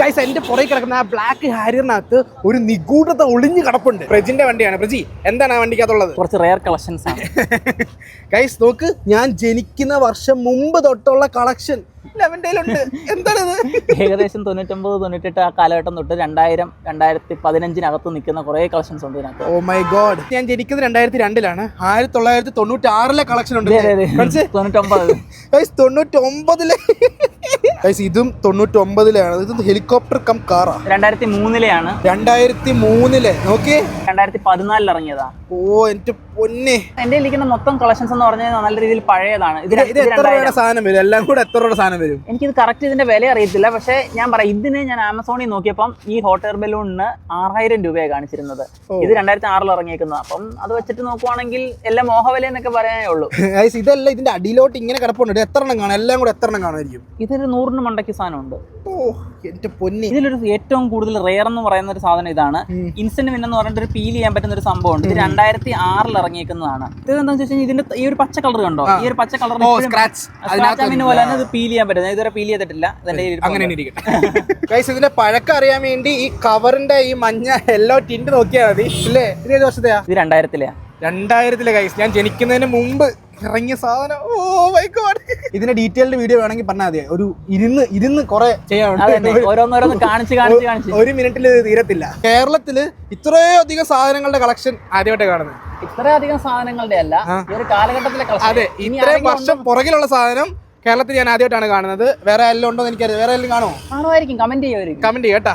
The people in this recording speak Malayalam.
ഗൈസ് എന്റെ പുറകെ കിടക്കുന്ന ആ ബ്ലാക്ക് ഹാരിയറിനകത്ത് ഒരു നിഗൂഢത ഒളിഞ്ഞു കിടപ്പുണ്ട്. പ്രജിന്റെ വണ്ടിയാണ്. പ്രജി എന്താണ് ആ വണ്ടിക്കകത്തുള്ളത്? കുറച്ച് റെയർ കളക്ഷൻസ് ആണ്. ഗൈസ് നോക്ക് ഞാൻ ജനിക്കുന്ന വർഷം മുമ്പ് തൊട്ടുള്ള കളക്ഷൻ എന്താണിത്? ഏകദേശം തൊണ്ണൂറ്റൊമ്പത് തൊണ്ണൂറ്റെട്ട് ആ കാലഘട്ടം തൊട്ട് രണ്ടായിരം രണ്ടായിരത്തി പതിനഞ്ചിനകത്ത് നിൽക്കുന്ന കുറേ കളക്ഷൻസ് ഉണ്ട് ഇതിനകത്ത്. ഓ മൈ ഗോഡ് ഞാൻ ജനിക്കുന്നത് രണ്ടായിരത്തി രണ്ടിലാണ് ആയിരത്തി തൊള്ളായിരത്തി തൊണ്ണൂറ്റി ആറിലെ കളക്ഷൻ ഉണ്ട്. തൊണ്ണൂറ്റൊമ്പത്. ഗൈസ് തൊണ്ണൂറ്റി ഒമ്പതിലെ ഗൈസ് ഇതും തൊണ്ണൂറ്റി ഒമ്പതിലാണ് ഇത് ഹെലികോപ്റ്റർ കം കാറാ. രണ്ടായിരത്തി മൂന്നിലെയാണ് രണ്ടായിരത്തി മൂന്നിലെ നോക്കി രണ്ടായിരത്തി പതിനാലിൽ ഇറങ്ങിയതാ ഓ എന്റെ പൊന്നെ. എന്റെ ഇരിക്കുന്ന മൊത്തം കളക്ഷൻസ് എന്ന് പറഞ്ഞാൽ നല്ല രീതിയിൽ പഴയതാണ്. ഇത് എത്ര രൂപയുടെ സാധനം വരും? എല്ലാം കൂടെ എത്ര രൂപയുടെ സാധനം വരും? എനിക്കിത് കറക്റ്റ് ഇതിന്റെ വില അറിയത്തില്ല. പക്ഷെ ഞാൻ പറയാം ഇതിന് ഞാൻ ആമസോണിൽ നോക്കിയപ്പം ഈ ഹോട്ട് എയർ ബലൂണിന് ആറായിരം രൂപയെ കാണിച്ചിരുന്നത്. ഇത് രണ്ടായിരത്തി ആറിൽ ഇറങ്ങിയേക്കുന്നത് അപ്പം അത് വെച്ചിട്ട് നോക്കുവാണെങ്കിൽ എല്ലാം മോഹവില എന്നൊക്കെ പറയാനേ ഉള്ളൂ. ഇതല്ല ഇതിന്റെ അടിയിലോട്ട് ഇങ്ങനെ കിടപ്പുണ്ട്. എത്ര എണ്ണം കാണാം? എല്ലാം കൂടെ എത്ര എണ്ണം കാണുമായിരിക്കും? ഇതൊരു നൂറിന് മണ്ടയ്ക്ക് സാധനമുണ്ട്. എന്റെ പൊന്നി. ഇതിലൊരു ഏറ്റവും കൂടുതൽ റെയർ എന്ന് പറയുന്ന ഒരു സാധനം ഇതാണ്. ഇൻസെന്റ് ഇൻസ്റ്റന്റ് വിൻ എന്ന് പറഞ്ഞിട്ട് ഒരു പീൽ ചെയ്യാൻ പറ്റുന്ന ഒരു സംഭവം ഉണ്ട് ഇത് രണ്ടായിരത്തി ആറിൽ ഇറങ്ങിയേക്കുന്നതാണ്. ഇത് എന്താണെന്ന് വെച്ച് കഴിഞ്ഞാൽ ഇതിന്റെ ഈ ഒരു പച്ച കളർ കണ്ടോ? ഈ ഒരു പച്ച കളർ സ്ക്രാച്ച് പോലെ തന്നെ ഇത് പീൽ ചെയ്യാൻ പറ്റുന്നത് ഇതുവരെ പീൽ ചെയ്തിട്ടില്ല. ഇതിന്റെ പഴക്കം അറിയാൻ വേണ്ടി ഈ കവറിന്റെ ഈ മഞ്ഞ എല്ലോ ടിന്റ് നോക്കിയാൽ മതി. ഇല്ലേ? ഇത് ഏത് വർഷത്തെയാ? ഇത് രണ്ടായിരത്തിലെയാ. രണ്ടായിരത്തിലെ ഗൈസ് ഞാൻ ജനിക്കുന്നതിന് മുമ്പ് ഇറങ്ങിയ സാധനം. ഓ മൈ ഗോഡ് ഇതിന്റെ ഡീറ്റെയിൽഡ് വീഡിയോ വേണമെങ്കിൽ പറഞ്ഞാൽ മതി. ഒരു ഇരുന്ന് ഇരുന്ന് കുറെ ചെയ്യാനുണ്ട്. കാണിച്ച് കാണിച്ച് കാണിച്ച്. ഒരു മിനിറ്റിൽ തീരത്തില്ല. കേരളത്തിൽ ഇത്രയോ അധികം സാധനങ്ങളുടെ കളക്ഷൻ ആദ്യമായിട്ട് കാണുന്നത്. ഇത്രയധികം സാധനങ്ങളുടെ അല്ല ഈ ഒരു കാലഘട്ടത്തിലെ. അതെ ഇനി ഇത്രയും വർഷം പുറകിലുള്ള സാധനം കേരളത്തിൽ ഞാൻ ആദ്യമായിട്ടാണ് കാണുന്നത്. വേറെ എല്ലാം ഉണ്ടോ എന്ന് എനിക്കറിയാം. വേറെ എല്ലാം കാണുമോ? കാണുമായിരിക്കും കമന്റ് ചെയ്യുമായിരിക്കും. കമന്റ് ചെയ്യട്ടാ